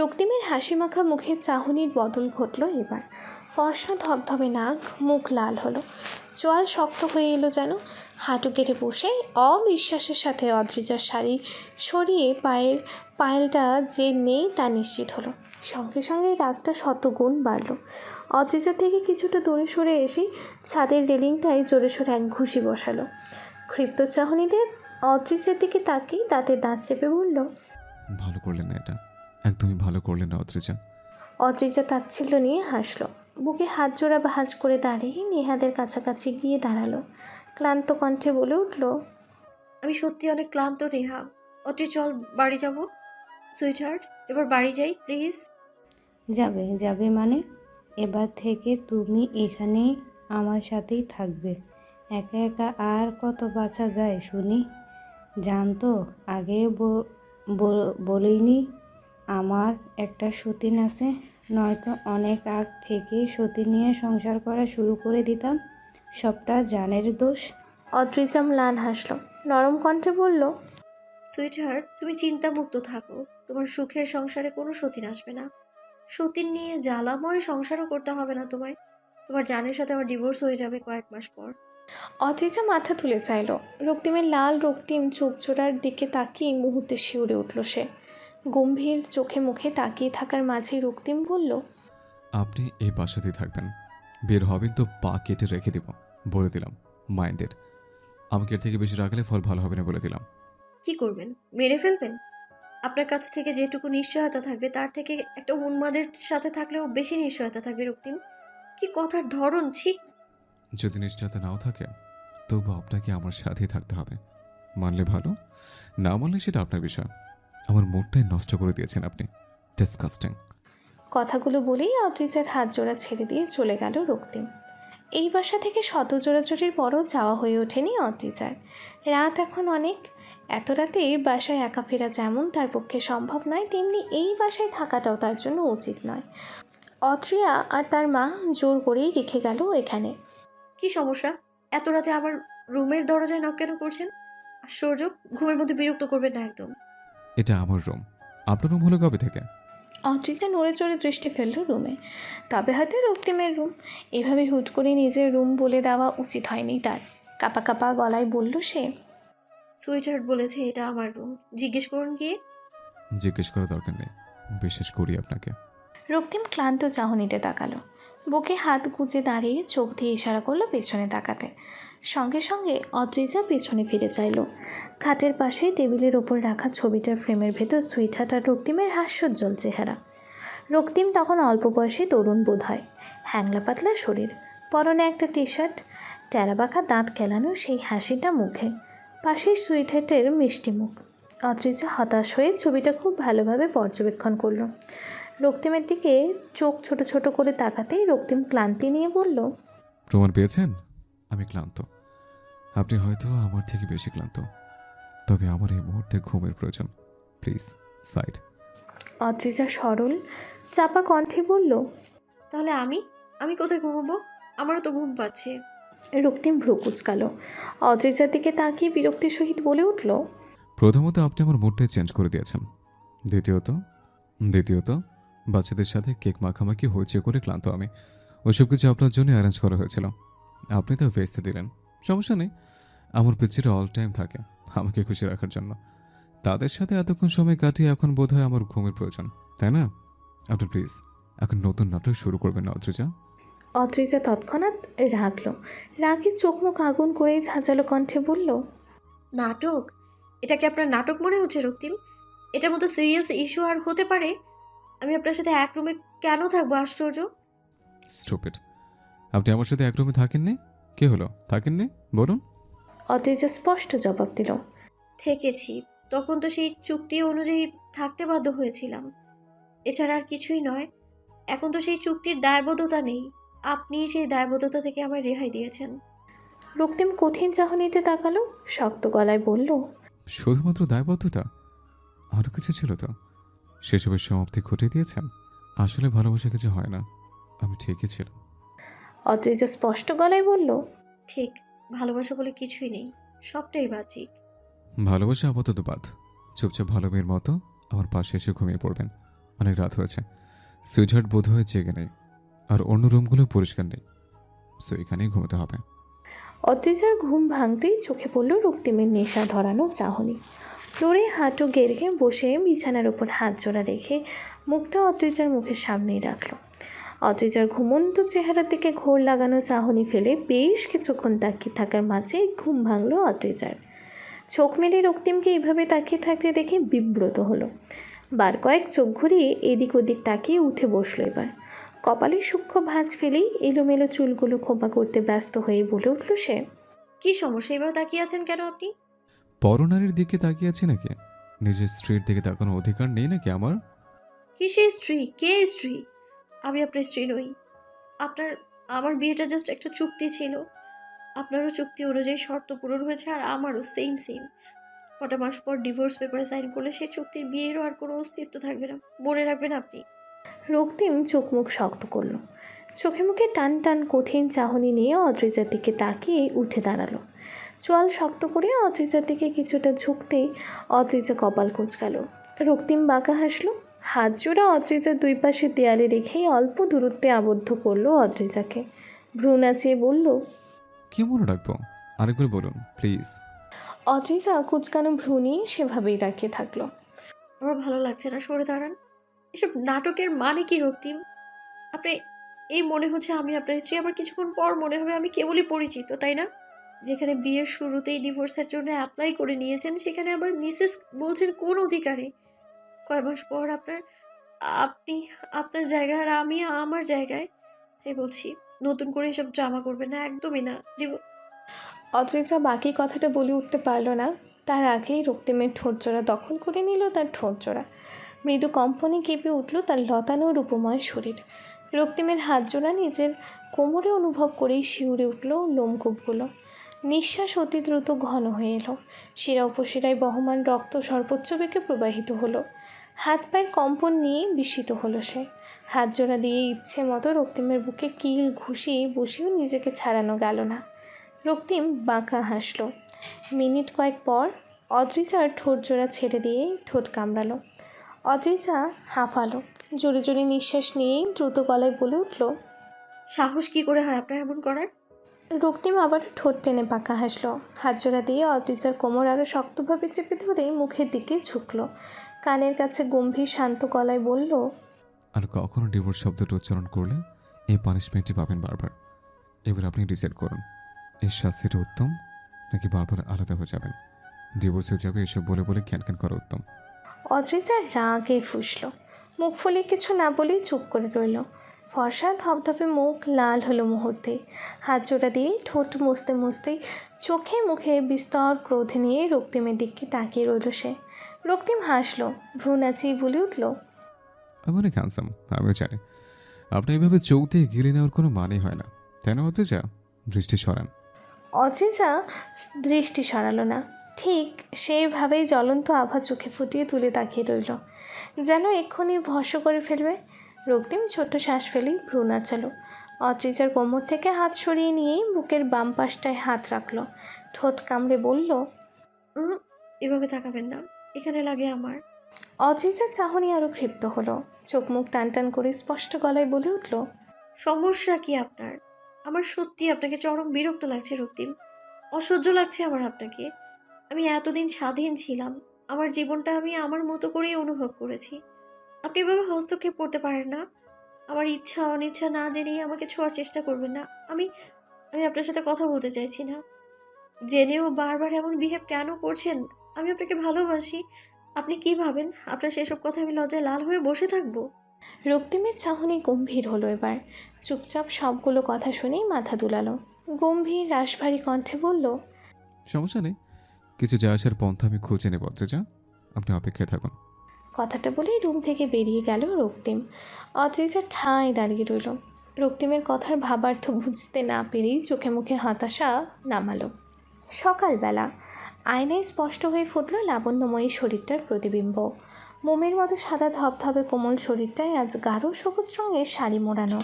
রক্তিমের হাসিমাখা মুখের চাহনির বদল ঘটল এবার। ফর্সা ধবধবে নাক, মুখ লাল হলো। চোয়াল শক্ত হয়ে এলো যেন। হাঁটু কেটে বসে অবিশ্বাসের সাথে অদ্রিজার শাড়ি সরিয়ে পায়ের পায়েলটা যে নেই তা নিশ্চিত হলো। সঙ্গে সঙ্গে রাগটা শতগুণ বাড়ল। অদ্রিজা থেকে কিছুটা দূরে সরে এসে ছাদের রেলিংটায় জোরে সোরে এক ঘুষি বসালো। ক্ষিপ্ত চাহনিতে অদ্রিজার দিকে তাকিয়ে দাঁতে দাঁত চেপে বলল, ভালো করলেন এটা। একদমই ভালো করলেন না অত্রিজা। অদ্রিজা তাচ্ছিল্য নিয়ে হাসলো। বুকে হাত জোড়া ভাঁজ করে দাঁড়িয়ে নেহাদের কাছাকাছি গিয়ে দাঁড়াল। ক্লান্ত কণ্ঠে বলে উঠল আমি সত্যি অনেক ক্লান্ত নেহা। অতি চল বাড়ি যাব। সুইটহার্ট এবার বাড়ি যাই প্লিজ? যাবে যাবে মানে? এবার থেকে তুমি এখানেই আমার সাথেই থাকবে। একা একা আর কত বাঁচা যায় শুনি? জানতো? আগে ব- ব- বলিনি? আমার একটা সতীন আছে নয়তো অনেক আগ থেকেই সতী নিয়ে সংসার করা শুরু করে দিতাম। সবটা জানের দোষ। অদ্রিজা ম্লান হাসলো। নরম কণ্ঠে বলল সুইটহার্ট তুমি চিন্তামুক্ত থাকো। তোমার সুখের সংসারে কোনো সতীন আসবে না। সতীন নিয়ে জ্বালাময় সংসারও করতে হবে না তোমায়। তোমার জানের সাথে আমার ডিভোর্স হয়ে যাবে কয়েক মাস পর। অদ্রিজা মাথা তুলে চাইল। রক্তিমের লাল রক্তিম চোখ জোড়ার দিকে তাকিয়ে মুহূর্তে শিউরে উঠল সে। গম্ভীর চোখে মুখে তাকিয়ে থাকার মাঝে রক্তিম বলল আপনি এই বাসাতেই থাকবেন। বের হবেন তো পা কেটে রেখে দেব বলে দিলাম মাইন্ডেড। আমাকে এর থেকে বেশি রাখলে ফল ভালো হবে না বলে দিলাম। কি করবেন? মেরে ফেলবেন? আপনার কাছ থেকে যেটুকু নিশ্চয়তা থাকবে তার থেকে একটা উন্মাদের সাথে থাকলেও বেশি নিশ্চয়তা থাকবে রক্তিম। কি কথার ধরন ছি! যদি নিশ্চয়তা নাও থাকে তবু আপনাকে আমার সাথে থাকতে হবে। মানলে ভালো না মানলে সেটা আপনার বিষয়। আমার মুডটাই নষ্ট করে দিয়েছেন আপনি। ডিসকাস্টিং কথাগুলো বলেই অদ্রিজার হাত জোড়া ছেড়ে দিয়ে চলে গেল রক্তিম। এই বাসা থেকে শত জোড়াজোড়ির পরও যাওয়া হয়ে ওঠেনি অদ্রিজার। রাত এখন অনেক। এত রাতে বাসায় একা ফেরা যেমন তার পক্ষে সম্ভব নয় তেমনি এই বাসায় থাকাটাও তার জন্য উচিত নয়। অত্রিয়া আর তার মা জোর করেই রেখে গেল এখানে। কি সমস্যা? এত রাতে আবার রুমের দরজায় নক কেন করছেন? আশ্চর্য ঘুমের মধ্যে বিরক্ত করবেন না একদম। এটা আমার রুম। আপনার রুম হলো কবে থেকে? অদ্রিজা নড়ে চড়ে দৃষ্টি ফেলল রুমে। তবে হয়তো রক্তিমের রুম। এভাবে হুট করে নিজের রুম বলে দেওয়া উচিত হয়নি তার। কাপা কাপা গলায় বলল সে। সুইটহার্ট বলেছে এটা আমার রুম। জিজ্ঞেস করুন গিয়ে জিজ্ঞেস করার দরকার নেই। বিশেষ করি আপনাকে। রক্তিম ক্লান্ত চাহনিতে তাকালো। বুকে হাত গুজে দাঁড়িয়ে চোখ দিয়ে ইশারা করল পেছনে তাকাতে। সঙ্গে সঙ্গে অদ্রিজা পেছনে ফিরে চাইলো। খাটের পাশে টেবিলের ওপর রাখা ছবিটার ফ্রেমের ভেতর আর রক্তিমের হাস্যোজ্জ্বল চেহারা। রক্তিম তখন অল্প বয়সে তরুণ বোধ হয়। হ্যাংলা পাতলা শরীর, পরনে একটা টি শার্ট টেরাবাঁকা দাঁত কেলানো সেই হাসিটা মুখে পাশের সুইটহার্টের মিষ্টি মুখ। অদ্রিজা হতাশ হয়ে ছবিটা খুব ভালোভাবে পর্যবেক্ষণ করল। রক্তিমের দিকে চোখ ছোট ছোট করে তাকাতেই রক্তিম ক্লান্তি নিয়ে বলল, প্রমাণ পেয়েছেন? আমি ক্লান্ত। আপনি হয়তো আমার থেকে বেশি ক্লান্ত। তবে আমার এই মুহূর্তে ঘুমের প্রয়োজন। Please side. অদ্রিজা সরল চাপা কণ্ঠে বলল তাহলে আমি? আমি কোথায় ঘুমাবো? আমারও তো ঘুম পাচ্ছে। রক্তিম ভ্রু কুচকালো। অদ্রিজার দিকে তাকিয়ে বিরক্তির সহিত বলে উঠল প্রথমত আপনি আমার মুডটাই চেঞ্জ করে দিয়েছেন। দ্বিতীয়ত দ্বিতীয়ত বাচ্চাদের সাথে কেক মাখামাখি হইচে করে ক্লান্ত আমি। ওইসব কিছু আপনার জন্য অ্যারেঞ্জ করা হয়েছিল। আপনি তো ভেস্তে দিলেন। সমস্যা নেই। আমার পিছিয়ে অল টাইম থাকে আমাকে খুশি রাখার জন্য। তাদের সাথে এতক্ষণ সময় কাটিয়ে এখন বোধ হয় আমার ঘুমের প্রয়োজন তাই না? আপনি প্লিজ এখন নতুন নাটক শুরু করবেন না অদ্রিজা অদ্রিজা তৎক্ষণাৎ রাগলো রাগে চোখ মুখ আগুন করেই ঝাঁঝালো কণ্ঠে বলল নাটক? এটা কি আপনার নাটক মনে হচ্ছে রক্তিম? এটার মতো সিরিয়াস ইস্যু আর হতে পারে? আমি আপনার সাথে এক রুমে কেন থাকব? আশ্চর্য। স্টুপিড আপনি আমার সাথে এক রুমে থাকেননি? কে হলো? থাকেননি? বলুন। অদ্রিজা স্পষ্ট জবাব দিল। থেকেছি। তখন তো সেই চুক্তি অনুযায়ী থাকতে বাধ্য হয়েছিলাম। এছাড়া আর কিছুই নয়। এখন তো সেই চুক্তির দায়বদ্ধতা নেই। আপনি সেই দায়বদ্ধতা থেকে আমায় রেহাই দিয়েছেন। রক্তিম কঠিন চাহনিতে তাকালো শক্ত গলায় বলল শুধুমাত্র দায়বদ্ধতা? আরও কিছু ছিল তো? সেসবের সমাপ্তি ঘটিয়ে দিয়েছেন? আসলে ভালোবাসা কিছু হয় না। আমি ঠিকই ছিলাম। অদ্রিজা স্পষ্ট গলায় বলল ঠিক ভালোবাসা বলে কিছুই নেই সবটাই বাহ্যিক। ভালোবাসা আপাতত বাদ। চুপচাপ ভালো মেয়ের মতো আমার পাশে এসে ঘুমিয়ে পড়বেন। অনেক রাত হয়েছে। সুইটহার্ট বোধ হয় জেগে নেই। আর অন্য রুমগুলো পরিষ্কার নেই। সো এখানেই ঘুমোতে হবে। অদ্রিজার ঘুম ভাঙতেই চোখে পড়ল রক্তিমের নেশা ধরানো চাহনি। ফ্লোরে হাঁটু গেড়ে বসে বিছানার উপর হাত জোড়া রেখে মুখটা অদ্রিজার মুখের সামনেই রাখল। অদ্রিজার ঘুমন্ত চেহারার দিকে ঘোর লাগানো চাহনি ফেলে বেশ কিছুক্ষণ তাকিয়ে থাকার মাঝে ঘুম ভাঙল অদ্রিজার চোখ মেলে রক্তিমকে এইভাবে তাকিয়ে থাকতে দেখে বিব্রত হলো। বার কয়েক চোখ ঘুরিয়ে এদিক ওদিক তাকিয়ে উঠে বসল এবার। কপালে সূক্ষ্ম ভাঁজ ফেলেই এলোমেলো চুলগুলো খোপা করতে ব্যস্ত হয়ে বলে উঠল সে। কি সমস্যা? এবার তাকিয়ে আছেন কেন আপনি? পরনারীর দিকে তাকিয়ে আছি নাকি? নিজের স্ত্রীর দিকে তাকানোর অধিকার নেই নাকি আমার? কিসের স্ত্রী? কে স্ত্রী? আমি আপনার স্ত্রী নই। আপনার, আমার বিয়েটা জাস্ট একটা চুক্তি ছিল। আপনারও চুক্তি অনুযায়ী শর্ত পূরণ হয়েছে আর আমারও সেম সেম কটা মাস পর ডিভোর্স পেপারে সাইন করলে সেই চুক্তির বিয়েরও আর কোনো অস্তিত্ব থাকবে না। মনে রাখবেন আপনি। রক্তিম চোখ মুখ শক্ত করল। চোখে মুখে টান টান কঠিন চাহনি নিয়ে অদ্রিজার দিকে তাকিয়ে উঠে দাঁড়াল। চোয়াল শক্ত করে অদ্রিজার দিকে কিছুটা ঝুঁকতেই অদ্রিজা কপাল কুচকাল। রক্তিম বাঁকা হাসলো। হাত জোড়া অদ্রিজার দুই পাশে দেয়ালে রেখেই অল্প দূরত্বে আবদ্ধ করল অদ্রিজাকে। ভ্রু নাচিয়ে বলল কি মনে রাখব? আরেকবার বলুন প্লিজ। অদ্রিজা কুচকানো ভ্রু নিয়ে সেভাবেই তাকিয়ে থাকল। আমার ভালো লাগছে না সরে দাঁড়ান। এসব নাটকের মানে কি রক্তিম? আপনি এই মনে হচ্ছে আমি আপনার স্ত্রী আবার কিছুক্ষণ পর মনে হবে আমি কেবলই পরিচিত তাই না? যেখানে বিয়ের শুরুতেই ডিভোর্সের জন্য অ্যাপ্লাই করে নিয়েছেন সেখানে আবার মিসেস বলছেন কোন অধিকারে? কয় মাস পর আপনার, আপনি, আপনার জায়গায় আর আমি আমার জায়গায়, তাই বলছি, নতুন করে এসব ড্রামা করবে না, একদমই না অদ্রিজা বাকি কথাটা বলে উঠতে পারল না। তার আগেই রক্তিমের ঠোঁটজোড়া দখল করে নিল তার ঠোঁটজোড়া মৃদু কম্পনে কেঁপে উঠল তার লতানো রূপময় শরীর। রক্তিমের হাত জোড়া নিজের কোমরে অনুভব করেই শিউরে উঠল লোমকূপগুলো। নিঃশ্বাস অতি দ্রুত ঘন হয়ে এলো। শিরা উপশিরায় বহমান রক্ত সর্বোচ্চ বেগে প্রবাহিত হলো। হাত পায়ের কম্পন নিয়ে বিস্মিত হলো সে। হাত জোড়া দিয়ে ইচ্ছে মতো রক্তিমের বুকে কিল ঘুষিয়ে বসেও নিজেকে ছাড়ানো গেল না। রক্তিম বাঁকা হাসল। মিনিট কয়েক পর অদ্রিজার ঠোঁট জোড়া ছেড়ে দিয়ে ঠোঁট কামড়ালো। অদ্রিজা হাঁফালো। জোরে জোরে নিঃশ্বাস নিয়েই দ্রুত গলায় বলে উঠল সাহস কি করে হয় আপনার এমন করার? রক্তিম আবার ঠোঁট টেনে পাকা হাসলো। হাত জোড়া দিয়ে অদ্রিজার কোমর আরও শক্তভাবে চেপে ধরে মুখের দিকে ঝুঁকলো। কানের কাছে গম্ভীর শান্ত গলায় বলল আর কখনো ডিভোর্স শব্দটা উচ্চারণ করলে এই পানিশমেন্টটি পাবেন বারবার। এবার আপনি ডিসাইড করুন এই শাস্তিটা উত্তম নাকি বারবার আলাদা হয়ে যাবেন। ডিভোর্স হয়ে যাবে এসব বলে বলে ক্যান ক্যান করা উত্তম। অদ্রিজা রাগে ফুসল। মুখ ফুলে কিছু না বলেই চুপ করে রইল। ফর্সা ধপধপে মুখ লাল হলো মুহূর্তে। হাত জোড়া দিয়ে ঠোঁট মুছতে মুছতে চোখে মুখে বিস্তর ক্রোধ নিয়ে রক্তিমের দিকে তাকিয়ে রইল সে। রক্তিম হাসলো ভ্রু নাচিয়ে বলে উঠল আমি অনেক হ্যান্সাম আমিও জানি। আপনি এভাবে চোখ দিয়ে গিলে নেওয়ার কোনো মানে হয় না। তাই না হতে যা দৃষ্টি সরান। অদ্রিজা দৃষ্টি সরালো না। ঠিক সেইভাবেই জ্বলন্ত আভা চোখে ফুটিয়ে তুলে তাকিয়ে রইল। যেন এক্ষুনি ভস্য করে ফেলবে। রক্তিম ছোট্ট শ্বাস ফেলেই ভ্রু নাচালো। অদ্রিজার কোমর থেকে হাত সরিয়ে নিয়েই বুকের বাম পাশটায় হাত রাখল। ঠোঁট কামড়ে বলল এভাবে তাকাবেন না। এখানে লাগে আমার। অদ্রিজার চাহনি আরও ক্ষিপ্ত হলো। চোখ মুখ টান টান করে স্পষ্ট গলায় বলে উঠল সমস্যা কি আপনার? আমার সত্যি আপনাকে চরম বিরক্ত লাগছে রক্তিম। অসহ্য লাগছে আমার আপনাকে। আমি এতদিন স্বাধীন ছিলাম। আমার জীবনটা আমি আমার মতো করেই অনুভব করেছি। আপনি এভাবে হস্তক্ষেপ করতে পারেন না। আমার ইচ্ছা অনিচ্ছা না জেনেই আমাকে ছোঁয়ার চেষ্টা করবেন না। আমি আমি আপনার সাথে কথা বলতে চাইছি না। জেনেও বারবার এমন বিহেভ কেন করছেন? আমি আপনাকে ভালোবাসি। আপনি কি ভাবেন? আপনার সেসব কথা আমি লজ্জায় লাল হয়ে বসে থাকব? রক্তিমের চাহনি গম্ভীর হলো এবার। চুপচাপ সবগুলো কথা শুনেই মাথা দুলালো। গম্ভীর রাশভারী কণ্ঠে বলল সমস্যা নেই। কিছু যা আসার পন্থা আমি খুঁজে নেব অদ্রিজা আপনি অপেক্ষায় থাকুন। কথাটা বলেই রুম থেকে বেরিয়ে গেল রক্তিম। অদ্রিজা ঠাঁই দাঁড়িয়ে রইল। রক্তিমের কথার ভাবার্থ বুঝতে না পেরেই চোখে মুখে হতাশা নামালো। সকালবেলা আয়নায় স্পষ্ট হয়ে ফুটল লাবণ্যময়ী শরীরটার প্রতিবিম্ব। মোমের মতো সাদা ধপধপে কোমল শরীরটায় আজ গাঢ় সবুজ রঙের শাড়ি মোড়ানো।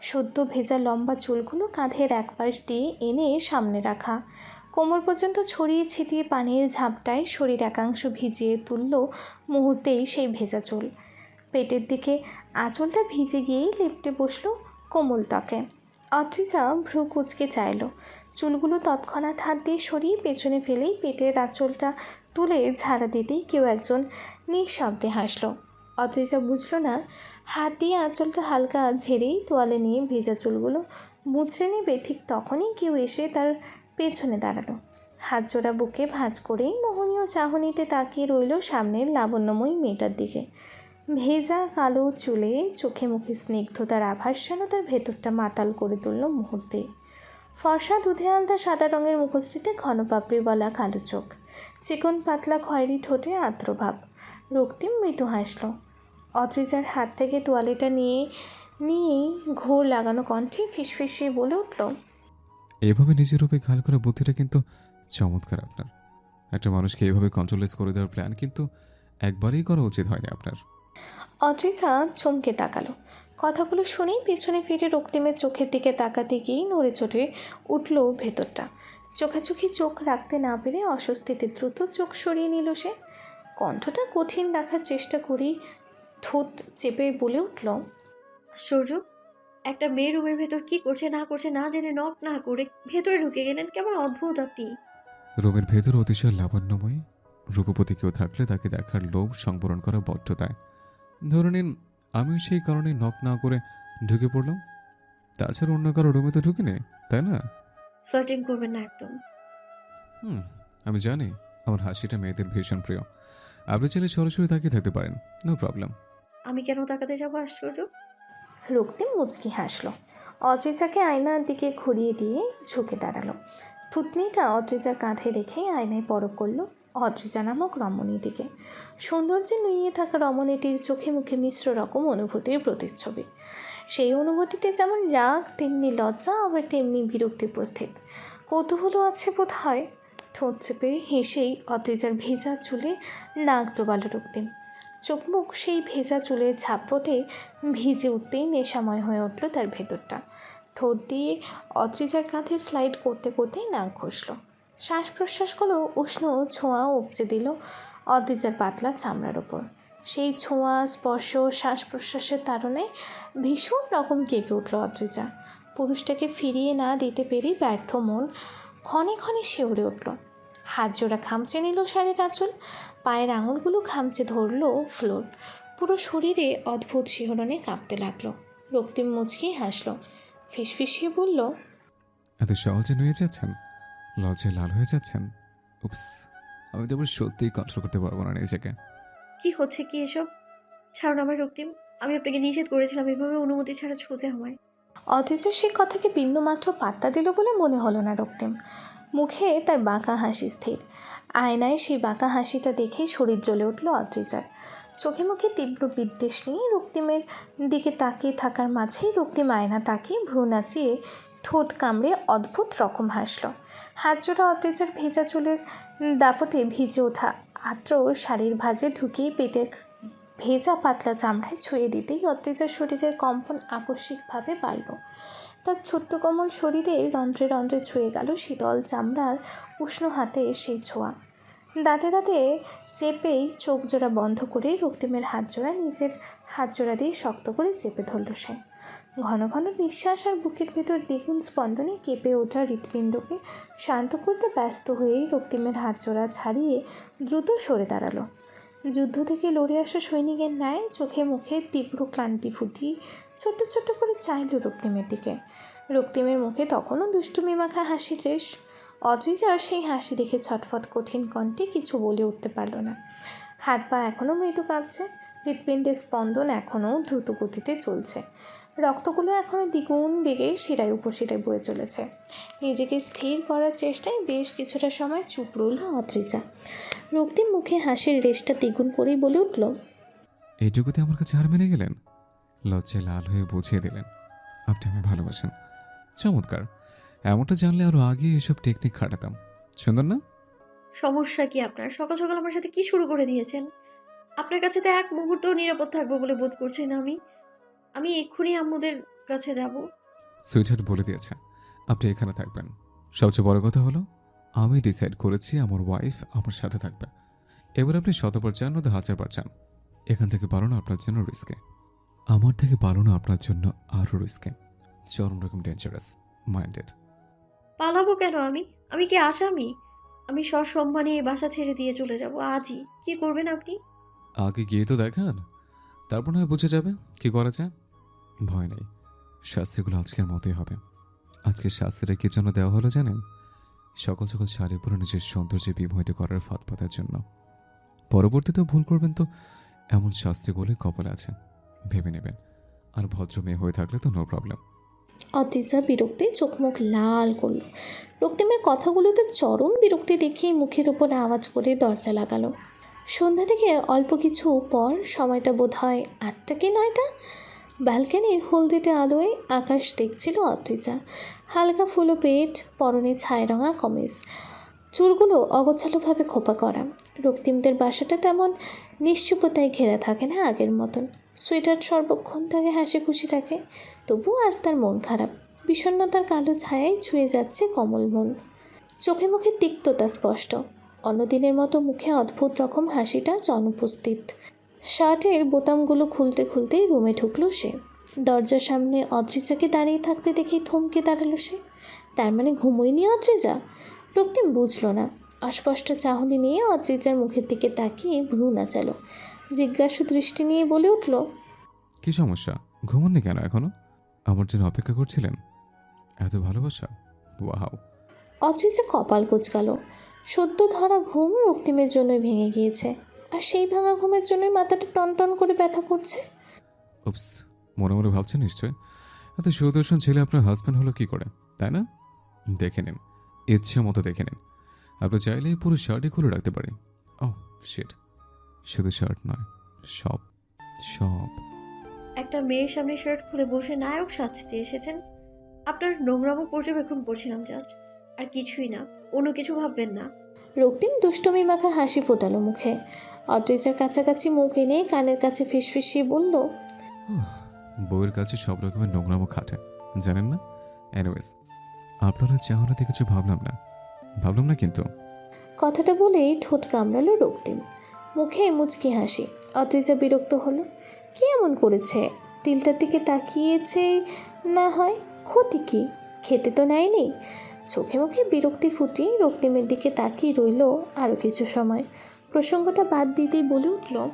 সদ্য ভেজা লম্বা চুলগুলো কাঁধের এক পাশ দিয়ে এনে সামনে রাখা। কোমর পর্যন্ত ছড়িয়ে ছিটিয়ে পানির ঝাপটায় শরীর একাংশ ভিজিয়ে তুলল মুহূর্তেই সেই ভেজা চুল। পেটের দিকে আঁচলটা ভিজে গিয়েই লেপটে বসল কোমল ত্বকে। অদ্রিজা ভ্রু কুচকে চাইলো। চুলগুলো তৎক্ষণাৎ হাত দিয়ে সরিয়ে পেছনে ফেলেই পেটের আঁচলটা তুলে ঝাড়া দিতেই কেউ একজন নিঃশব্দে হাসলো। অদ্রিজা বুঝলো না, হাত দিয়ে আঁচলটা হালকা ঝেড়েই তোয়ালে নিয়ে ভেজা চুলগুলো মুচড়ে নেবে ঠিক তখনই কেউ এসে তার পেছনে দাঁড়াল। হাত জোড়া বুকে ভাঁজ করেই মোহনীয় চাহনিতে তাকিয়ে রইল সামনের লাবণ্যময়ী মেয়েটার দিকে। ভেজা কালো চুলে চোখে মুখে স্নিগ্ধতার আভাস যেন তার ভেতরটা মাতাল করে তুলল মুহূর্তে। ফর্সা দুধে আলতা সাদা রঙের মুখশ্রীতে ঘন পাপড়িওয়ালা কালো চোখ। চিকন পাতলা খয়েরি ঠোঁটে আর্দ্রভাব রক্তিম মৃদু হাসল। অদ্রিজার হাত থেকে তোয়ালেটা নিয়ে নিয়েই ঘোর লাগানো কণ্ঠে ফিসফিসিয়ে বলে উঠল এভাবে নিজের রূপে খাল করা বুদ্ধিটা কিন্তু চমৎকার আপনার। একটা মানুষকে এভাবে কন্ট্রোলেস করে দেওয়ার প্ল্যান কিন্তু একবারই করা উচিত হয়নি আপনার। অদ্রিজা চমকে তাকালো। কথাগুলো শুনেই পেছনে ফিরে রক্তিমের চোখের দিকে তাকাতে গিয়েই নড়ে চড়ে উঠল ভেতরটা। চোখাচোখি চোখ রাখতে না পেরে অস্বস্তিতে দ্রুত চোখ সরিয়ে নিল সে। কণ্ঠটা কঠিন রাখার চেষ্টা করি ঠোঁট চেপে বলে উঠল আশ্চর্য একটা মেয়ে রুমের ভেতর কি করছে না করছে না জেনে নক না করে ভেতরে ঢুকে গেলেন কেমন অদ্ভুত আপনি। রুমের ভেতর অতিশয় লাবণ্যময়। রূপপতি কেউ থাকলে তাকে দেখার লোভ সংবরণ করা বদ্ধতায়। দেয় ধরে নিন আমি সেই কারণে নক না করে ঢুকে পড়লাম। তাছাড়া অন্য কারও রুমে তো ঢুকিনি তাই না? ফ্লার্টিং করবেন না একদম। হুম আমি জানি আমার হাসিটা মেয়েদের ভীষণ প্রিয়। আপনি চাইলে সরাসরি তাকিয়ে থাকতে পারেন নো প্রবলেম আমি কেন তাকাতে যাব আশ্চর্য? রক্তিম মুচকি হাসলো। অদ্রিজাকে আয়নার দিকে ঘুরিয়ে দিয়ে ঝুঁকে দাঁড়াল। থুতনিটা অদ্রিজার কাঁধে রেখে আয়নায় পরক করল। অদ্রিজা নামক রমণীটিকে। সৌন্দর্যে নুইয়ে থাকা রমণীটির চোখে মুখে মিশ্র রকম অনুভূতির প্রতিচ্ছবি। সেই অনুভূতিতে যেমন রাগ, তেমনি লজ্জা, আবার তেমনি বিরক্তি উপস্থিত। কৌতূহলও আছে বোধ হয় ঠোঁট চেপে হেসেই অদ্রিজার ভেজা চুলে নাক ডোবালো রক্তিম। চোখ মুখ সেই ভেজা চুলের ঝাপটে ভিজে উঠতেই নেশাময় হয়ে উঠল তার ভেতরটা। ঠোঁট দিয়ে অদ্রিজার কাঁধে স্লাইড করতে করতেই নাক ঘষল। শ্বাস প্রশ্বাসগুলো উষ্ণ ছোঁয়া উপচে দিল অদ্রিজার পাতলা চামড়ার ওপর সেই ছোঁয়া, স্পর্শ শ্বাস প্রশ্বাসের তারণে ভীষণ রকম কেঁপে উঠল অদ্রিজা পুরুষটাকে ফিরিয়ে না দিতে পেরেই ব্যর্থ মন ক্ষণে ক্ষণে শিউরে উঠল। হাত জোড়া খামচে নিল শাড়ির আঁচল, পায়ের আঙুলগুলো খামচে ধরলো ফ্লোর। পুরো শরীরে অদ্ভুত শিহরণে কাঁপতে লাগল। রক্তিম মুচকি হাসলো। ফিসফিসিয়ে বলল, এত সহজে নুয়ে যাচ্ছেন? লজ্জায় লাল হয়ে যাচ্ছেন? উপস আমি তো সত্যিই কন্ট্রোল করতে পারব না নিজেকে। কি হচ্ছে কি এসব? ছাড়ুন আমার রক্তিম আমি আপনাকে নিষেধ করেছিলাম এভাবে অনুমতি ছাড়া ছুতে আমায়। অদ্রিজা সেই কথাকে বিন্দুমাত্র পাত্তা দিল বলে মনে হলো না রক্তিম। মুখে তার বাঁকা হাসি স্থির। আয়নায় সেই বাঁকা হাসিটা দেখেই শরীর জ্বলে উঠল অদ্রিজার। চোখে মুখে তীব্র বিদ্বেষ নিয়ে রক্তিমের দিকে তাকিয়ে থাকার মাঝেই রক্তিম আয়না তাকিয়ে ভ্রু নাচিয়ে ঠোঁট কামড়ে অদ্ভুত রকম হাসল। হাত জোড়া অদ্রিজার ভেজা চুলের দাপটে ভিজে ওঠা আত্র শাড়ির ভাঁজে ঢুকিয়ে পেটের ভেজা পাতলা চামড়ায় ছুঁয়ে দিতেই অদ্রিজার শরীরের কম্পন আকস্মিকভাবে বাড়ল। তার ছোট্ট কোমল শরীরে রন্ধ্রে রন্ধ্রে ছুঁয়ে গেল শীতল চামড়ার উষ্ণ হাতে সেই ছোঁয়া। দাঁতে দাঁতে চেপেই চোখ জোড়া বন্ধ করে রক্তিমের হাত জোড়া নিজের হাত জোড়া দিয়ে শক্ত করে চেপে ধরল সে। ঘন ঘন নিঃশ্বাস আর বুকের ভেতর দ্বিগুণ স্পন্দনে কেঁপে ওঠা হৃৎপিণ্ডকে শান্ত করতে ব্যস্ত হয়েই রক্তিমের হাত জোড়া ছাড়িয়ে দ্রুত সরে দাঁড়াল। যুদ্ধ থেকে লড়ে আসা সৈনিকের ন্যায় চোখে মুখে তীব্র ক্লান্তি ফুটিয়ে ছোট্ট ছোট্ট করে চাইল রক্তিমের দিকে। রক্তিমের মুখে তখনও দুষ্টুমি মাখা হাসির রেশ। অদ্রিজার সেই হাসি দেখে ছটফট কঠিন কণ্ঠে কিছু বলে উঠতে পারল না। হাত পা এখনও মৃদু কাঁপছে, হৃৎপিণ্ডের স্পন্দন এখনও দ্রুত গতিতে চলছে। রক্তগুলো এখনও দ্বিগুণ বেগে শিরায় উপশিরায় বয়ে চলেছে। নিজেকে স্থির করার চেষ্টায় বেশ কিছুটা সময় চুপ রইল অদ্রিজা। রক্তিম মুখে হাসির রেশটা দ্বিগুণ করেই বলে উঠল এইটুকুতে আমার কাছে হার মেনে গেলেন? লজ্জায় লাল হয়ে বুঝিয়ে দিলেন আপনি আমায় ভালোবাসেন। চমৎকার। এমনটা জানলে আরও আগে এসব টেকনিক খাটাতাম। সুন্দর না? সমস্যা কি আপনার? সকাল সকাল আমার সাথে কি শুরু করে দিয়েছেন? আপনার কাছে তো এক মুহূর্ত নিরাপদ থাকব বলে বোধ করছি না আমি। আমি এক্ষুনি আম্মুদের কাছে যাব। সুইটহার্ট বলে দিয়েছে আপনি এখানে থাকবেন। সবচেয়ে বড় কথা হলো আমি ডিসাইড করেছি আমার ওয়াইফ আমার সাথে থাকবে। এবার আপনি শতবার চান নয়তো হাজারবার চান। এখান থেকে পালানো আপনার জন্য রিস্কে আমার থেকে পালানো আপনার জন্য আরও রিস্কে চরম রকম ডেঞ্জারাস মাইন্ডেড পালাবো কেন আমি? আমি কি আসামি? আমি সসম্মানে এই বাসা ছেড়ে দিয়ে চলে যাব আজই। কি করবেন আপনি? আগে গিয়ে তো দেখান। তারপর নয় বুঝে যাবে কি করা যায়। ভয় নেই। শাস্তিগুলো আজকের মতোই হবে। আজকের শাস্তিটা কি জন্য দেওয়া হলো জানেন? সকাল সকাল শাড়ি পরে নিজের সৌন্দর্যে বিমোহিত করার ফাঁদ জন্য। পরবর্তীতে ভুল করবেন তো এমন শাস্তিগুলোই কপালে আছে। ভেবে নেবেন। আর ভদ্র মেয়ে হয়ে থাকলে তো নো প্রবলেম অদ্রিজা বিরক্তি চোখ মুখ লাল করল। রক্তিমের কথাগুলোতে চরম বিরক্তি দেখিয়ে মুখের উপর আওয়াজ করে দরজা লাগালো। সন্ধ্যা থেকে অল্প কিছু পর সময়টা বোধ হয় আটটা কি নয়টা? ব্যালকানির হলদিতে আলোয় আকাশ দেখছিল অদ্রিজা। হালকা ফুলো পেট, পরনে ছায় রঙা কমিজ। চুলগুলো অগোছালোভাবে খোপা করা। রক্তিমদের বাসাটা তেমন নিশ্চুপতায় ঘেরা থাকে না আগের মতন। সোয়েটার সর্বক্ষণ তাকে হাসি খুশি রাখে, তবুও আজ তার মন খারাপ। বিষণ্ণতার কালো ছায়ায় ছুঁয়ে যাচ্ছে কমল মন। চোখে মুখে তিক্ততা স্পষ্ট। অন্যদিনের মতো মুখে অদ্ভুত রকম হাসিটা অনুপস্থিত শার্টের বোতামগুলো খুলতে খুলতেই রুমে ঢুকলো সে। দরজার সামনে অদ্রিজাকে দাঁড়িয়ে থাকতে দেখেই থমকে দাঁড়াল সে। তার মানে ঘুমোয়নি অদ্রিজা? রক্তিম বুঝলো না। অস্পষ্ট চাহনি নিয়ে অদ্রিজার মুখের দিকে তাকিয়ে ভ্রু নাচালো। জিজ্ঞাসু দৃষ্টি নিয়ে বলে উঠল কি সমস্যা? ঘুমননি কেন এখনও? আমার জন্য অপেক্ষা করছিলেন। এত ভালোবাসা? ওয়াও! অদ্রিজা কপাল কুচকাল। সদ্য ধরা ঘুম রক্তিমের জন্যই ভেঙে গিয়েছে। আর সেই ভাঙা ঘুমের জন্যই মাথাটা টনটন করে ব্যথা করছে? উপস মনে মনে ভাবছেন নিশ্চয় এত সুদর্শন ছেলে আপনার হাজব্যান্ড হলো কি করে তাই না? দেখে নিন ইচ্ছে মতো দেখে নিন। আপনি চাইলে পুরো শার্টই খুলে রাখতে পারেন ও শিট শুধু শার্ট নয় সব সব। একটা মেয়ের সামনে শার্ট খুলে বসে নায়ক সাজতে এসেছেন। আপনার নোংরামো পর্যবেক্ষণ করছিলাম জাস্ট আর কিছুই না অন্য কিছু ভাববেন না। রক্তিম দুষ্টমি মাখা হাসি ফোটালো মুখে। অদ্রিজার কাছাকাছি মুখ এনে কানের কাছে ফিসফিসিয়ে বলল বউয়ের কাছে সব রকমের নোংরামো খাটে জানেন না? এনিওয়েজ আপনারা চাহনাতে কিছু ভাবলাম না। ভাবলাম না কিন্তু। কথাটা বলেই ঠোঁট কামড়ালো রক্তিম। মুখে মুচকি হাসি। অদ্রিজা বিরক্ত হলো কি এমন করেছে? তিলটার দিকে তাকিয়েছে না হয় ক্ষতি কি? খেতে তো নেয়নি? চোখে মুখে বিরক্তি ফুটিয়ে রক্তিমের দিকে তাকিয়ে রইল আরও কিছু সময়। প্রসঙ্গটা বাদ দিতেই বলে উঠল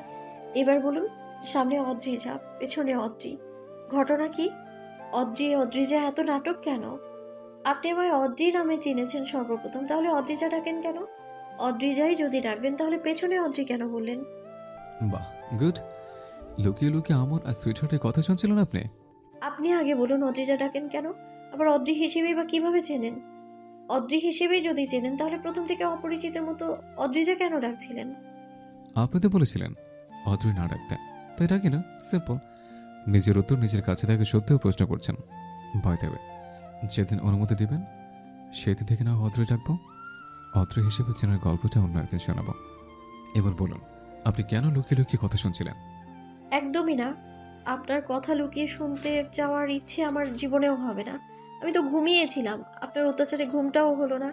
এবার বলুন সামনে অদ্রিজা পেছনে অদ্রি। ঘটনা কি? অদ্রি অদ্রিজা এত নাটক কেন? আপনি আমায় অদ্রি নামে চিনেছেন সর্বপ্রথম তাহলে অদ্রিজা ডাকেন কেন? অদ্রিজাই যদি ডাকবেন তাহলে পেছনে অদ্রি কেন বললেন? বাহ গুড। লুকিয়ে লুকিয়ে আমার আর সুইটহার্টের কথা শুনছিলেন আপনি? আপনি আগে বলুন অদ্রিজা ডাকেন কেন? আবার অদ্রি হিসেবেই বা কীভাবে চেনেন? অদ্রি হিসেবেই যদি চেনেন তাহলে প্রথম থেকে অপরিচিতের মতো অদ্রিজা কেন ডাকছিলেন? আপনি তো বলেছিলেন অদ্রই না ডাকতে। তাই ডাকি না সিম্পল নিজের উত্তর নিজের কাছে থেকে সত্যিও প্রশ্ন করছেন। ভয় দেবে যেদিন অনুমতি দিবেন সেদিন থেকে না অদ্রই ডাকবো। অদ্র হিসেবে চেনার গল্পটা অন্য একদিন শোনাবো। এবার বলুন আপনি কেন লুকিয়ে লুকিয়ে কথা শুনছিলেন? একদমই না। আপনার কথা লুকিয়ে শুনতে যাওয়ার ইচ্ছে আমার জীবনেও হবে না। আমি তো ঘুমিয়েছিলাম। আপনার অত্যাচারে ঘুমটাও হলো না।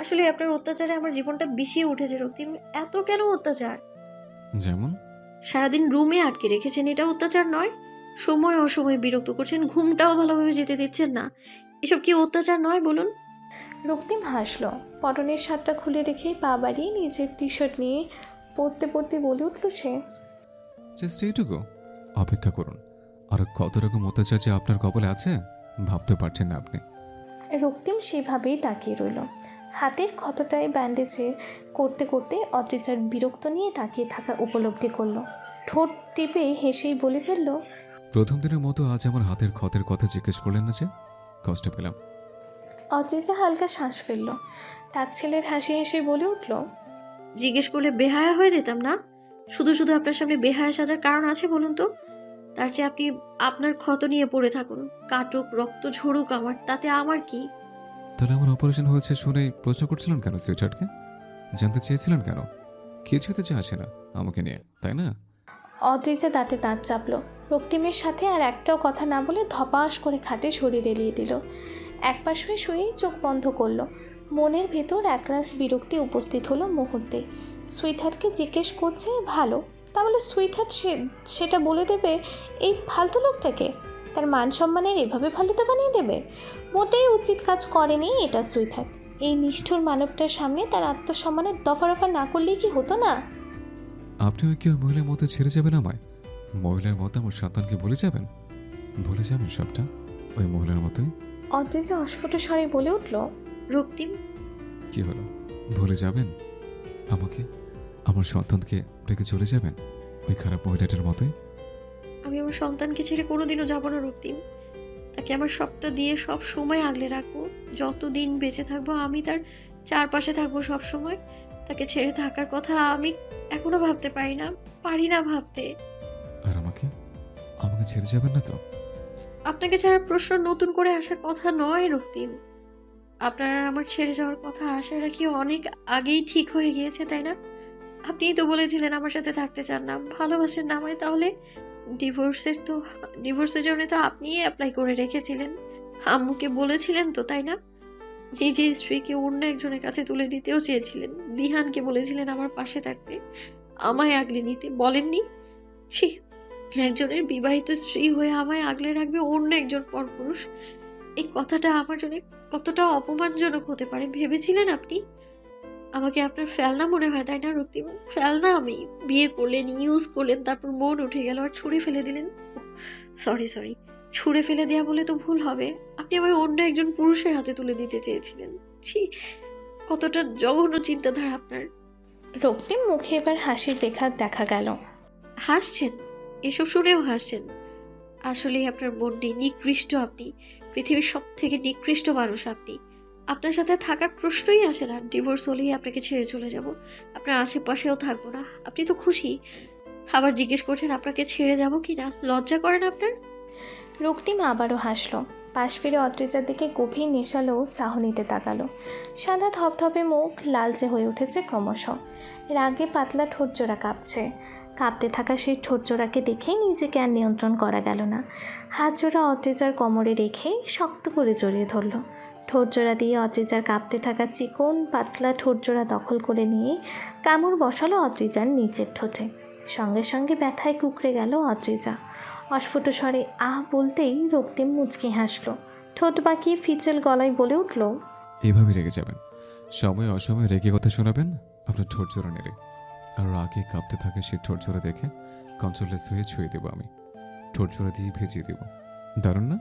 আসলে আপনার অত্যাচারে আমার জীবনটা বিষিয়ে উঠেছে রক্তিম এত কেন অত্যাচার? যেমন? সারাদিন রুমে আটকে রেখেছেন এটা অত্যাচার নয়। সময় অসময়ে বিরক্ত করছেন ঘুমটাও ভালোভাবে যেতে দিচ্ছেন না। এসব কি অত্যাচার নয় বলুন? রক্তিম হাসলো। পটনের শার্টটা খুলে রেখে পা বাড়িয়ে নিজের টি শার্ট নিয়ে পড়তে পড়তে বলে উঠল সে। জাস্ট এইটুকু। অপেক্ষা করুন। আর কত রকম অত্যাচার যে আপনার কপালে আছে? ভাবতে পারছেন না আপনি। রক্তিম সেভাবেই তাকিয়ে রইল। হাতের ক্ষতটায় ব্যান্ডেজে করতে করতে অদ্রিজার বিরক্ত নিয়ে তাকিয়ে থাকা উপলব্ধি করল। ঠোঁট টিপে হেসেই বলে ফেলল প্রথম দিনের মতো আজ আমার হাতের ক্ষতের কথা জিজ্ঞেস করলেন না যে? কষ্ট পেলাম। অদ্রিজা হালকা শ্বাস ফেলল। তার ছেলের হাসি হেসে বলে উঠল জিজ্ঞেস করলে বেহায়া হয়ে যেতাম না? শুধু শুধু আপনার সামনে বেহায়া সাজার কারণ আছে বলুন তো? তার চেয়ে আপনি আপনার ক্ষত নিয়ে পড়ে থাকুন। কাটুক রক্ত ঝরুক আমার তাতে আমার কি? তাহলে আমার অপারেশন হয়েছে শুনে প্রশ্ন করছিলেন কেন সুইটার্টকে জানতে চেয়েছিলেন কেন? কিছুতে যে আসে না আমাকে নিয়ে তাই না? অদ্রিজা দাঁতে দাঁত চাপলো। রক্তিমের সাথে আর একটাও কথা না বলে ধপাস করে খাটে শরীর এলিয়ে দিল। এক পাশ হয়ে শুয়েই চোখ বন্ধ করল। মনের ভেতর একরাশ বিরক্তি উপস্থিত হলো মুহূর্তে। সুইটহার্টকে জিজ্ঞেস করছে ভালো? তাহলে সুইটহার্ট সে সেটা বলে দেবে এই ফালতু লোকটাকে? তার মান সম্মানের এভাবে ফালতু বানিয়ে দেবে? মোটেই উচিত কাজ করেনি এটা সুইট সুইটহার্ট এই নিষ্ঠুর মানবটার সামনে তার আত্মসম্মানের দফা রফা না করলেই কি হতো না? আপনি ওই কি ওই মহিলার মতো ছেড়ে যাবেন আমায়? মহিলার মতো আমার সন্তানকে বলে যাবেন? বলে যাবেন সবটা? ওই মহিলার মতোই? অদ্রিজা অস্ফুট স্বরে বলে উঠল রক্তিম। কি হলো? ভুলে যাবেন? আমাকে? আমার সন্তানকে রেখে চলে যাবেন ওই খারাপ মহিলাটার মতোই? আমি আমার সন্তানকে ছেড়ে কোনোদিনও যাব না রক্তিম। তাকে আমার সবটা দিয়ে সব সময় আগলে রাখব। যতদিন বেঁচে থাকব আমি তার চারপাশে থাকব সব সময়। তাকে ছেড়ে থাকার কথা আমি এখনও ভাবতে পারি না পারি না ভাবতে। আর আমাকে? আমাকে ছেড়ে যাবেন না তো? আপনাকে ছাড়া প্রশ্ন নতুন করে আসার কথা নয় রক্তিম। আপনার আমার ছেড়ে যাওয়ার কথা আশা রাখি অনেক আগেই ঠিক হয়ে গিয়েছে তাই না? আপনিই তো বলেছিলেন আমার সাথে থাকতে চান না। ভালোবাসেন না আমায় তাহলে? ডিভোর্সের তো ডিভোর্সের জন্য তো আপনিই অ্যাপ্লাই করে রেখেছিলেন। আম্মুকে বলেছিলেন তো, তাই না? নিজের স্ত্রীকে অন্য একজনের কাছে তুলে দিতেও চেয়েছিলেন। দিহানকে বলেছিলেন আমার পাশে থাকতে। আমায় আগলে নিতে। বলেননি? ছি, একজনের বিবাহিত স্ত্রী হয়ে আমায় আগলে রাখবে অন্য একজন পরপুরুষ। এই কথাটা আমার জন্য কতটা অপমানজনক হতে পারে, ভেবেছিলেন আপনি? আমাকে আপনার ফেলনা মনে হয় তাই না রক্তিম? ফেলনা আমি। বিয়ে করলেন ইউজ করলেন তারপর মন উঠে গেল আর ছুঁড়ে ফেলে দিলেন। সরি সরি ছুঁড়ে ফেলে দেওয়া বলে তো ভুল হবে। আপনি আমায় অন্য একজন পুরুষের হাতে তুলে দিতে চেয়েছিলেন। ছি কতটা জঘন্য চিন্তাধারা আপনার। রক্তিম মুখে এবার হাসির রেখা দেখা গেল। হাসছেন? এসব শুনেও হাসছেন? আসলেই আপনার মন নেই নিকৃষ্ট আপনি। পৃথিবীর সব থেকে নিকৃষ্ট মানুষ আপনি। আপনার সাথে থাকার প্রশ্নই আসে না। ডিভোর্স হলেই আপনাকে ছেড়ে চলে যাব। আপনার আশেপাশেও থাকব না। আপনি তো খুশি। আবার জিজ্ঞেস করছেন, আপনাকে ছেড়ে যাব কি না? লজ্জা করেন আপনার? রক্তিম আবারও হাসলো। পাশ ফিরে অদ্রিজার দিকে গভীর নেশালো চাহনিতে তাকালো। সাদা ধপধপে মুখ, লালচে হয়ে উঠেছে ক্রমশ। রাগে পাতলা ঠোঁটজোড়া কাঁপছে। কাঁপতে থাকা সেই ঠোঁটজোড়াকে দেখেই নিজেকে আর নিয়ন্ত্রণ করা গেল না। হাত জোড়া অদ্রিজার কোমরে রেখেই শক্ত করে জড়িয়ে ধরলো। ঠোঁটজোড়া দিয়ে অদ্রিজার কাঁপতে থাকা চিকন, পাতলা ঠোঁটজোড়া দখল করে নিয়ে কামড় বসালো অদ্রিজার নিচের ঠোঁটে। সঙ্গে সঙ্গে ব্যথায় কুকড়ে গেল অদ্রিজা। অস্ফুট স্বরে আহ বলতেই রক্তিম মুচকি হাসলো। ঠোঁট বাঁকিয়ে ফিচেল গলায় বলে উঠল, এভাবে রেগে যাবেন। সময় অসময়ে রেগে কথা শোনাবেন, আপনার ঠোঁট জোড়া নেড়ে। আর রাগে কাঁপতে থাকে সেই ঠোঁট জোড়া দেখে কন্ট্রোলেস হয়ে ছুঁয়ে দেবো আমি। ঠোঁট জোড়া দিয়ে ভেজিয়ে দেবো। দারুণ না?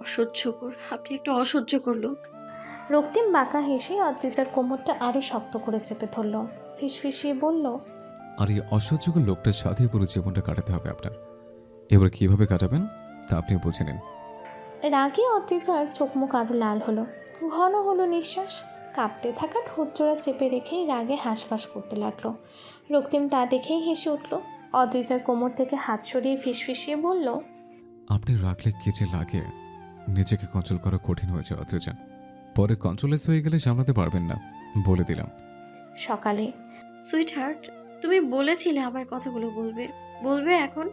অসহ্যকর। আপনি একটা অসহ্যকর লোক। রক্তিম বাঁকা হেসে অদ্রিজার কোমরটা আরও শক্ত করে চেপে ধরল। ফিসফিসিয়ে বলল আর এই অসহ্যকর লোকটার সাথে পুরো জীবনটা কাটাতে হবে আপনার। এবার কীভাবে কাটাবেন তা আপনি বুঝে নিন। রাগে অদ্রিজার চোখ মুখ আরও লাল হলো। ঘন হলো নিঃশ্বাস। কাঁপতে থাকা ঠোঁটজোড়া চেপে রেখেই রাগে হাঁসফাঁস করতে লাগল। রক্তিম তা দেখেই হেসে উঠল। অদ্রিজার কোমর থেকে হাত সরিয়ে ফিসফিসিয়ে বলল আপনি রাখলে কে যে লাগে নিজেকে কন্ট্রোল করা কঠিন হয়েছে অথচা পরে কন্ট্রোলেস হয়ে গেলে সামলাতে পারবেন না, বলে দিলাম। সকালে সুইট হার্ট তুমি বলেছিলে আমায় কথাগুলো বলবে। বলবে এখন?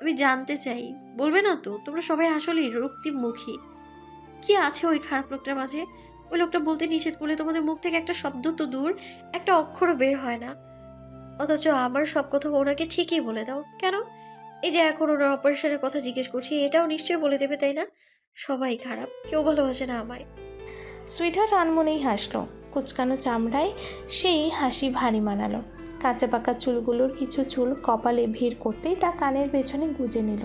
আমি জানতে চাই। বলবে না তো? তোমরা সবাই আসলেই রক্তিমুখী কি আছে ওই খারাপ লোকটার মাঝে? ওই লোকটা বলতে নিষেধ করলে তোমাদের মুখ থেকে একটা শব্দ তো দূর, একটা অক্ষরও বের হয় না। অথচ আমার সব কথা ওনাকে ঠিকই বলে দাও। কেন? এই যে এখন ওনার অপারেশনের কথা জিজ্ঞেস করছি, এটাও নিশ্চয়ই বলে দেবে, তাই না? সবাই খারাপ কেউ ভালোবাসে না আমায়। সুইটহার্ট আনমনেই হাসলো কুচকানো চামড়ায় সেই হাসি ভারী মানালো। কাঁচা পাকা চুলগুলোর কিছু চুল কপালে ভিড় করতেই তা কানের পেছনে গুজে নিল।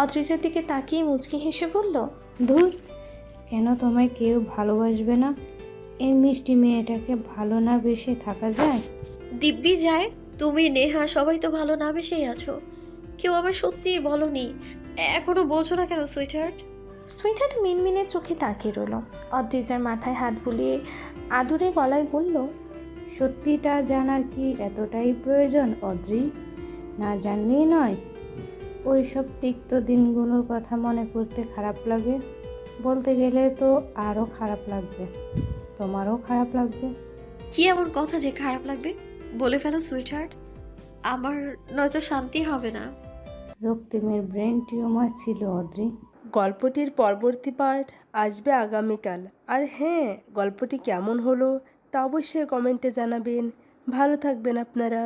অদ্রিজার দিকে তাকিয়ে মুচকি হেসে বলল ধুর কেন তোমায় কেউ ভালোবাসবে না? এই মিষ্টি মেয়েটাকে ভালো না বেশে থাকা যায়? দিব্যি যায় তুমি নেহা সবাই তো ভালো না বেশেই আছো। কেউ আমার সত্যিই বলনি এখনও বলছো না কেন সুইটহার্ট? সুইটহার্ট মিনমিনে চোখে তাকিয়ে রইল। অদ্রিজার মাথায় হাত বুলিয়ে আদুরে গলায় বলল সত্যিটা জানার কি এতটাই প্রয়োজন অদ্রি? না জানলেই নয়। ওই সব তিক্ত দিনগুলোর কথা মনে করতে খারাপ লাগে। বলতে গেলে তো আরও খারাপ লাগবে। তোমারও খারাপ লাগবে। কি এমন কথা যে খারাপ লাগবে? বলে ফেলো সুইটহার্ট। আমার নয়তো শান্তি হবে না। রক্তিমের ব্রেন টিউমার ছিল অদ্রি। গল্পটির পরবর্তী পার্ট আসবে আগামীকাল। আর হ্যাঁ গল্পটি কেমন হলো তা অবশ্যই কমেন্টে জানাবেন। ভালো থাকবেন আপনারা।